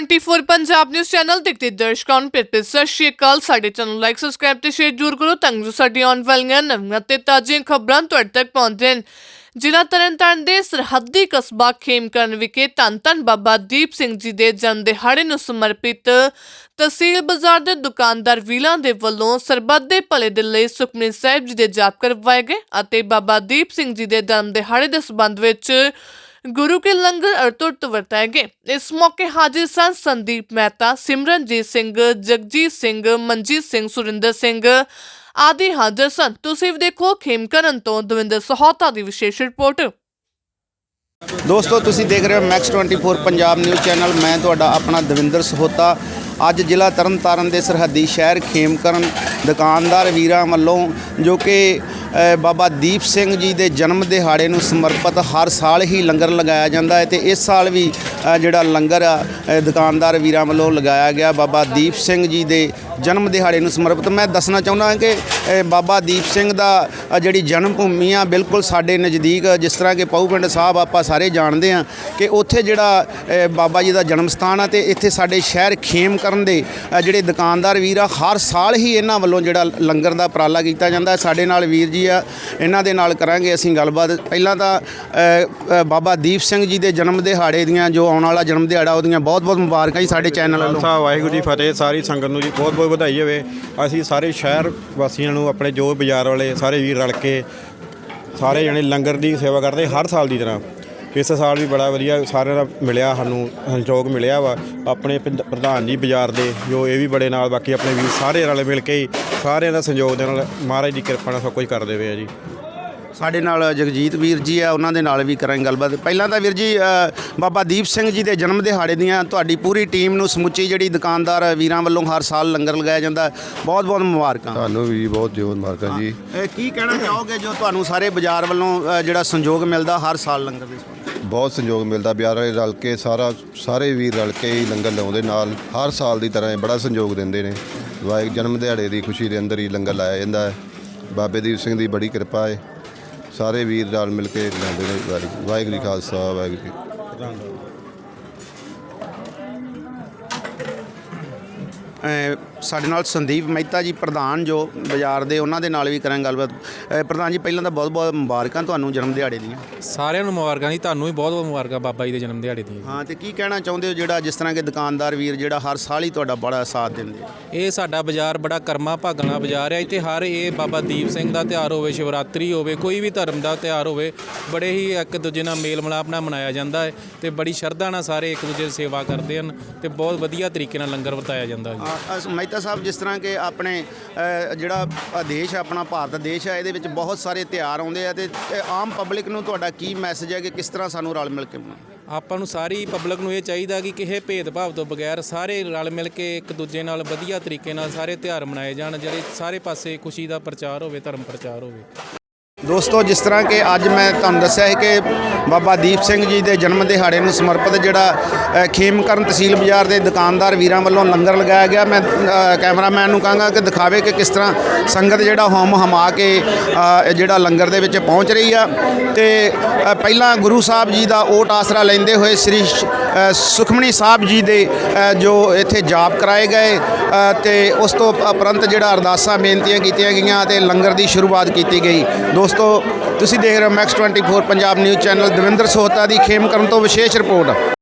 24 Punjab news channel ਦੇਖਦੇ ਦਰਸ਼ਕਾਂ ਨੂੰ ਪਿਆਰ ਸਤਿ ਸ਼੍ਰੀ ਅਕਾਲ। ਸਾਡੇ ਚੈਨਲ ਲਾਈਕ ਸਬਸਕ੍ਰਾਈਬ ਤੇ ਸ਼ੇਅਰ ਜ਼ਰੂਰ ਕਰੋ ਤਾਂ ਜੋ ਸਾਡੀ ਆਉਣ ਵਾਲੀਆਂ ਨਵੀਆਂ ਤੇ ਤਾਜ਼ੀਆਂ ਖਬਰਾਂ ਤੁਹਾਡੇ ਤੱਕ ਪਹੁੰਚਣ। ਜ਼ਿਲ੍ਹਾ ਤਰਨਤਾਰਨ ਦੇ ਸਰਹੱਦੀ ਕਸਬਾ ਖੇਮਕਰਨ ਵਿਖੇ ਧੰਨ ਬਾਬਾ ਦੀਪ ਸਿੰਘ ਜੀ ਦੇ ਜਨਮ ਦਿਹਾੜੇ ਨੂੰ ਸਮਰਪਿਤ ਤਹਿਸੀਲ ਬਾਜ਼ਾਰ ਦੇ ਦੁਕਾਨਦਾਰ ਵੀਲਾਂ ਦੇ ਵੱਲੋਂ ਸਰਬੱਤ ਦੇ ਭਲੇ ਦੇ ਲਈ ਸੁਖਮਨੀ ਸਾਹਿਬ ਜੀ ਦੇ ਜਾਪ ਕਰਵਾਏ ਗਏ ਅਤੇ ਬਾਬਾ ਦੀਪ ਸਿੰਘ ਜੀ ਦੇ ਜਨਮ ਦਿਹਾੜੇ ਦੇ ਸੰਬੰਧ ਵਿੱਚ ਗੁਰੂ ਕੇ ਲੰਗਰ ਅਰਤੁੱਟ ਵਰਤਾਏ ਗਏ ਇਸ ਮੌਕੇ ਹਾਜ਼ਰ ਸਨ ਸੰਦੀਪ ਮਹਿਤਾ, ਸਿਮਰਨਜੀਤ ਸਿੰਘ, ਜਗਜੀਤ ਸਿੰਘ, ਮਨਜੀਤ ਸਿੰਘ, ਸੁਰਿੰਦਰ ਸਿੰਘ ਆਦਿ ਹਾਜ਼ਰ ਸਨ। ਤੁਸੀਂ ਵੀ ਦੇਖੋ ਖੇਮਕਰਨ ਤੋਂ ਦਵਿੰਦਰ ਸਹੋਤਾ ਦੀ ਵਿਸ਼ੇਸ਼ ਰਿਪੋਰਟ। ਦੋਸਤੋ, ਤੁਸੀਂ ਦੇਖ ਰਹੇ ਹੋ ਮੈਕਸ 24 ਪੰਜਾਬ ਨਿਊਜ਼ ਚੈਨਲ। ਮੈਂ ਤੁਹਾਡਾ ਆਪਣਾ ਦਵਿੰਦਰ ਸਹੋਤਾ। ਅੱਜ ਜ਼ਿਲ੍ਹਾ ਤਰਨਤਾਰਨ ਦੇ ਸਰਹੱਦੀ ਸ਼ਹਿਰ ਖੇਮਕਰਨ ਦੁਕਾਨਦਾਰ ਵੀਰਾਂ ਵੱਲੋਂ ਜੋ ਕਿ ਬਾਬਾ ਦੀਪ ਸਿੰਘ ਜੀ ਦੇ ਜਨਮ ਦਿਹਾੜੇ ਨੂੰ ਸਮਰਪਿਤ ਹਰ ਸਾਲ ਹੀ ਲੰਗਰ ਲਗਾਇਆ ਜਾਂਦਾ ਹੈ ਤੇ ਇਸ ਸਾਲ ਵੀ ਜਿਹੜਾ ਲੰਗਰ ਆ ਦੁਕਾਨਦਾਰ ਵੀਰਾਂ ਵੱਲੋਂ ਲਗਾਇਆ ਗਿਆ। ਬਾਬਾ ਦੀਪ ਸਿੰਘ ਜੀ ਦੇ ਜਨਮ ਦਿਹਾੜੇ ਨੂੰ ਸਮਰਪਿਤ। ਮੈਂ ਦੱਸਣਾ ਚਾਹੁੰਦਾ ਕਿ ਬਾਬਾ ਦੀਪ ਸਿੰਘ ਦਾ ਜਿਹੜੀ ਜਨਮ ਭੂਮੀ ਆ ਬਿਲਕੁਲ ਸਾਡੇ ਨਜ਼ਦੀਕ ਜਿਸ ਤਰ੍ਹਾਂ ਕਿ ਪਾਊ ਪਿੰਡ ਸਾਹਿਬ ਆਪਾਂ ਸਾਰੇ ਜਾਣਦੇ ਆ ਕਿ ਉੱਥੇ ਜਿਹੜਾ ਬਾਬਾ ਜੀ ਦਾ ਜਨਮ ਸਥਾਨ ਆ ਤੇ ਇੱਥੇ ਸਾਡੇ ਸ਼ਹਿਰ ਖੇਮ ਕਰਨ ਦੇ ਜਿਹੜੇ ਦੁਕਾਨਦਾਰ ਵੀਰ ਆ ਹਰ ਸਾਲ ਹੀ ਇਹਨਾਂ ਵੱਲੋਂ ਜਿਹੜਾ ਲੰਗਰ ਦਾ ਉਪਰਾਲਾ ਕੀਤਾ ਜਾਂਦਾ। ਸਾਡੇ ਨਾਲ ਵੀਰ ਜੀ ਆ ਇਹਨਾਂ ਦੇ ਨਾਲ ਕਰਾਂਗੇ ਅਸੀਂ ਗੱਲਬਾਤ। ਪਹਿਲਾਂ ਤਾਂ ਬਾਬਾ ਦੀਪ ਸਿੰਘ ਜੀ ਦੇ ਜਨਮ ਦਿਹਾੜੇ ਦੀਆਂ ਜੋ ਆਉਣ ਵਾਲਾ ਜਨਮ ਦਿਹਾੜਾ ਉਹਦੀਆਂ ਬਹੁਤ ਬਹੁਤ ਮੁਬਾਰਕਾਂ ਜੀ ਸਾਡੇ ਚੈਨਲ ਵੱਲੋਂ। ਵਾਹਿਗੁਰੂ ਜੀ ਫਤਿਹ। ਸਾਰੀ ਸੰਗਤ ਨੂੰ ਜੀ ਬਹੁਤ ਬਹੁਤ ਵਧਾਈ ਜਾਵੇ ਅਸੀਂ ਸਾਰੇ ਸ਼ਹਿਰ ਵਾਸੀਆਂ ਨੂੰ ਆਪਣੇ ਜੋ ਬਾਜ਼ਾਰ ਵਾਲੇ ਸਾਰੇ ਵੀਰ ਰਲ ਕੇ ਸਾਰੇ ਜਣੇ ਲੰਗਰ ਦੀ ਸੇਵਾ ਕਰਦੇ ਹਰ ਸਾਲ ਦੀ ਤਰ੍ਹਾਂ। ਇਸ ਸਾਲ ਵੀ ਬੜਾ ਵਧੀਆ ਸਾਰਿਆਂ ਦਾ ਮਿਲਿਆ, ਸਾਨੂੰ ਸੰਯੋਗ ਮਿਲਿਆ ਵਾ। ਆਪਣੇ ਪੰਜ- ਪ੍ਰਧਾਨ ਜੀ ਬਾਜ਼ਾਰ ਦੇ, ਜੋ ਇਹ ਵੀ ਬੜੇ ਨਾਲ ਬਾਕੀ ਆਪਣੇ ਵੀਰ ਸਾਰੇ ਰਲ ਮਿਲ ਕੇ ਹੀ ਸਾਰਿਆਂ ਦਾ ਸੰਯੋਗ ਦੇ ਨਾਲ ਮਹਾਰਾਜ ਦੀ ਕਿਰਪਾ ਨਾਲ ਸਭ ਕੁਝ ਕਰਦੇ ਪਏ ਆ ਜੀ। ਸਾਡੇ ਨਾਲ ਜਗਜੀਤ ਵੀਰ ਜੀ ਆ ਉਹਨਾਂ ਦੇ ਨਾਲ ਵੀ ਕਰਾਂਗੇ ਗੱਲਬਾਤ। ਪਹਿਲਾਂ ਤਾਂ ਵੀਰ ਜੀ ਬਾਬਾ ਦੀਪ ਸਿੰਘ ਜੀ ਦੇ ਜਨਮ ਦਿਹਾੜੇ ਦੀਆਂ ਤੁਹਾਡੀ ਪੂਰੀ ਟੀਮ ਨੂੰ ਸਮੁੱਚੀ ਜਿਹੜੀ ਦੁਕਾਨਦਾਰ ਵੀਰਾਂ ਵੱਲੋਂ ਹਰ ਸਾਲ ਲੰਗਰ ਲਗਾਇਆ ਜਾਂਦਾ। ਬਹੁਤ ਬਹੁਤ ਮੁਬਾਰਕਾਂ। ਤੁਹਾਨੂੰ ਵੀ ਬਹੁਤ ਜੋਰ ਮਾਰਕਾ ਜੀ। ਕੀ ਕਹਿਣਾ ਚਾਹੋਗੇ ਜੋ ਤੁਹਾਨੂੰ ਸਾਰੇ ਬਾਜ਼ਾਰ ਵੱਲੋਂ ਜਿਹੜਾ ਸੰਯੋਗ ਮਿਲਦਾ ਹਰ ਸਾਲ ਲੰਗਰ ਦੇ? ਬਹੁਤ ਸੰਯੋਗ ਮਿਲਦਾ ਬਿਆਰ ਵਾਲੇ ਰਲ ਕੇ ਸਾਰਾ ਸਾਰੇ ਵੀਰ ਰਲ ਕੇ ਹੀ ਲੰਗਰ ਲਾਉਂਦੇ ਨਾਲ। ਹਰ ਸਾਲ ਦੀ ਤਰ੍ਹਾਂ ਬੜਾ ਸੰਯੋਗ ਦਿੰਦੇ ਨੇ। ਵਾਹਿਗੁਰੂ ਜਨਮ ਦਿਹਾੜੇ ਦੀ ਖੁਸ਼ੀ ਦੇ ਅੰਦਰ ਹੀ ਲੰਗਰ ਲਾਇਆ ਜਾਂਦਾ ਹੈ। ਬਾਬੇ ਦੀਪ ਸਿੰਘ ਦੀ ਬੜੀ ਕਿਰਪਾ ਹੈ। ਸਾਰੇ ਵੀਰ ਰਲ ਮਿਲ ਕੇ ਲਾਉਂਦੇ ਨੇ ਵਾਹਿਗੁਰੂ ਵਾਹਿਗੁਰੂ ਜੀ ਖਾਲਸਾ ਵਾਹਿਗੁਰੂ ਜੀ ਅ, ਸਾਡੇ ਨਾਲ ਸੰਦੀਪ ਮਹਿਤਾ ਜੀ ਪ੍ਰਧਾਨ ਜੋ ਬਾਜ਼ਾਰ ਦੇ ਉਹਨਾਂ ਦੇ ਨਾਲ ਵੀ ਕਰਾਂਗੇ ਗੱਲਬਾਤ। ਅ, ਪ੍ਰਧਾਨ ਜੀ ਪਹਿਲਾਂ ਤਾਂ ਬਹੁਤ ਬਹੁਤ ਮੁਬਾਰਕਾਂ ਤੁਹਾਨੂੰ ਜਨਮ ਦਿਹਾੜੇ ਦੀਆਂ। ਸਾਰਿਆਂ ਨੂੰ ਮੁਬਾਰਕਾਂ ਜੀ ਤੁਹਾਨੂੰ ਵੀ ਬਹੁਤ ਬਹੁਤ ਮੁਬਾਰਕਾਂ ਬਾਬਾ ਜੀ ਦੇ ਜਨਮ ਦਿਹਾੜੇ ਦੀਆਂ ਹਾਂ ਤੇ ਕੀ ਕਹਿਣਾ ਚਾਹੁੰਦੇ ਹੋ ਜਿਹੜਾ ਜਿਸ ਤਰ੍ਹਾਂ ਕਿ ਦੁਕਾਨਦਾਰ ਵੀਰ ਜਿਹੜਾ ਹਰ ਸਾਲ ਹੀ ਤੁਹਾਡਾ ਬੜਾ ਸਾਥ ਦਿੰਦੇ ਆ? ਇਹ ਸਾਡਾ ਬਾਜ਼ਾਰ ਬੜਾ ਕਰਮਾ ਭਾਗਾਂ ਵਾਲਾ ਬਾਜ਼ਾਰ ਹੈ ਇੱਥੇ ਹਰ ਇਹ ਬਾਬਾ ਦੀਪ ਸਿੰਘ ਦਾ ਤਿਉਹਾਰ ਹੋਵੇ ਸ਼ਿਵਰਾਤਰੀ ਹੋਵੇ ਕੋਈ ਵੀ ਧਰਮ ਦਾ ਤਿਉਹਾਰ ਹੋਵੇ ਬੜੇ ਹੀ ਇੱਕ ਦੂਜੇ ਨਾਲ ਮੇਲ ਮਿਲਾਪ ਨਾਲ ਮਨਾਇਆ ਜਾਂਦਾ ਹੈ ਤੇ ਬੜੀ ਸ਼ਰਧਾ ਨਾਲ ਸਾਰੇ ਇੱਕ ਦੂਜੇ ਦੀ ਸੇਵਾ ਕਰਦੇ ਹਨ ਤੇ ਬਹੁਤ ਵਧੀਆ ਤਰੀਕੇ ਨਾਲ ਲੰਗਰ ਵਰਤਾਇਆ ਜਾਂਦਾ ਜੀ। ਅਸ- ਮਹਿਤਾ ਸਾਹਿਬ, ਜਿਸ ਤਰ੍ਹਾਂ ਕਿ ਆਪਣੇ ਜਿਹੜਾ ਦੇਸ਼ ਆਪਣਾ ਭਾਰਤ ਦੇਸ਼ ਹੈ ਇਹਦੇ ਵਿੱਚ ਬਹੁਤ ਸਾਰੇ ਤਿਉਹਾਰ ਆਉਂਦੇ ਆ ਤੇ ਆਮ ਪਬਲਿਕ ਨੂੰ ਤੁਹਾਡਾ ਕੀ ਮੈਸੇਜ ਹੈ ਕਿ ਕਿਸ ਤਰ੍ਹਾਂ ਸਾਨੂੰ ਰਲ ਮਿਲ ਕੇ ਮਨਾਉਣਾ? ਆਪਾਂ ਨੂੰ ਸਾਰੀ ਪਬਲਿਕ ਨੂੰ ਇਹ ਚਾਹੀਦਾ ਕਿ ਕਿਸੇ ਭੇਦਭਾਵ ਤੋਂ ਬਗੈਰ ਸਾਰੇ ਰਲ ਮਿਲ ਕੇ ਇੱਕ ਦੂਜੇ ਨਾਲ ਵਧੀਆ ਤਰੀਕੇ ਨਾਲ ਸਾਰੇ ਤਿਉਹਾਰ ਮਨਾਏ ਜਾਣ, ਜਿਹੜੇ ਸਾਰੇ ਪਾਸੇ ਖੁਸ਼ੀ ਦਾ ਪ੍ਰਚਾਰ ਹੋਵੇ, ਧਰਮ ਪ੍ਰਚਾਰ ਹੋਵੇ। ਦੋਸਤੋ ਜਿਸ ਤਰ੍ਹਾਂ ਕਿ ਅੱਜ ਮੈਂ ਤੁਹਾਨੂੰ ਦੱਸਿਆ ਹੈ ਕਿ ਬਾਬਾ ਦੀਪ ਸਿੰਘ ਜੀ ਦੇ ਜਨਮ ਦਿਹਾੜੇ ਨੂੰ ਸਮਰਪਿਤ ਜਿਹੜਾ ਖੇਮਕਰਨ ਤਹਿਸੀਲ ਬਾਜ਼ਾਰ ਦੇ ਦੁਕਾਨਦਾਰ ਵੀਰਾਂ ਵੱਲੋਂ ਲੰਗਰ ਲਗਾਇਆ ਗਿਆ। ਮੈਂ ਕੈਮਰਾਮੈਨ ਨੂੰ ਕਹਾਂਗਾ ਕਿ ਦਿਖਾਵੇ ਕਿ ਕਿਸ ਤਰ੍ਹਾਂ ਸੰਗਤ ਜਿਹੜਾ ਹੋਮ ਹਮਾ ਕੇ ਜਿਹੜਾ ਲੰਗਰ ਦੇ ਵਿੱਚ ਪਹੁੰਚ ਰਹੀ ਆ। ਤੇ ਪਹਿਲਾਂ ਗੁਰੂ ਸਾਹਿਬ ਜੀ ਦਾ ਓਟ ਆਸਰਾ ਲੈਂਦੇ ਹੋਏ ਸ੍ਰੀ ਸ਼- ਅ, ਸਾਹਿਬ ਜੀ ਦੇ ਜੋ ਇੱਥੇ ਜਾਪ ਕਰਾਏ ਗਏ ਅ, ਤੇ ਉਸ ਤੋਂ ਉਪਰੰਤ ਜਿਹੜਾ ਅਰਦਾਸਾਂ ਬੇਨਤੀਆਂ ਕੀਤੀਆਂ ਗਈਆਂ ਤੇ ਲੰਗਰ ਦੀ ਸ਼ੁਰੂਆਤ ਕੀਤੀ ਗਈ। ਦੋਸਤੋ ਤੁਸੀਂ ਦੇਖ ਰਹੇ ਹੋ Max 24 Punjab news channel Davinder Sohta ਦੀ ਖੇਮਕਰਨ ਤੋਂ ਵਿਸ਼ੇਸ਼ ਰਿਪੋਰਟ।